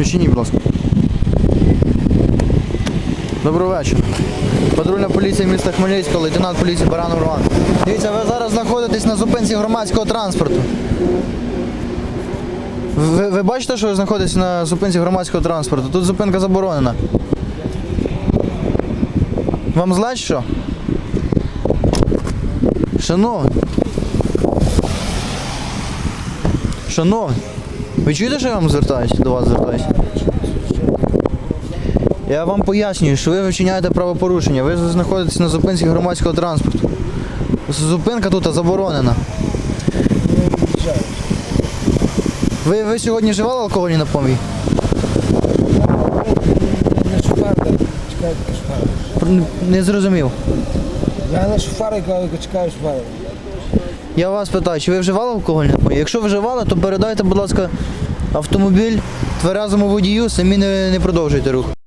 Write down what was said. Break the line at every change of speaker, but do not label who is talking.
Відчиніть, будь ласка. Доброго вечора. Патрульна поліція міста Хмельницького, лейтенант поліції Баранов Роман. Дивіться, ви зараз знаходитесь на зупинці громадського транспорту. Ви, ви бачите, що ви знаходитесь на зупинці громадського транспорту? Тут зупинка заборонена. Вам зле що? Шановні. Шановні. Ви чуєте, що я вам звертаюся? До вас звертаюся? Я вам пояснюю, що ви вчиняєте правопорушення. Ви знаходитесь на зупинці громадського транспорту. Зупинка тут заборонена. Ви, ви сьогодні вживали алкогольні. Пр- Не зрозумів.
Я не шофер, чекаю шофера.
Я вас питаю, чи ви вживали алкоголь? Якщо вживали, то передайте, будь ласка, автомобіль тверезому водію, самі не, не продовжуйте рух.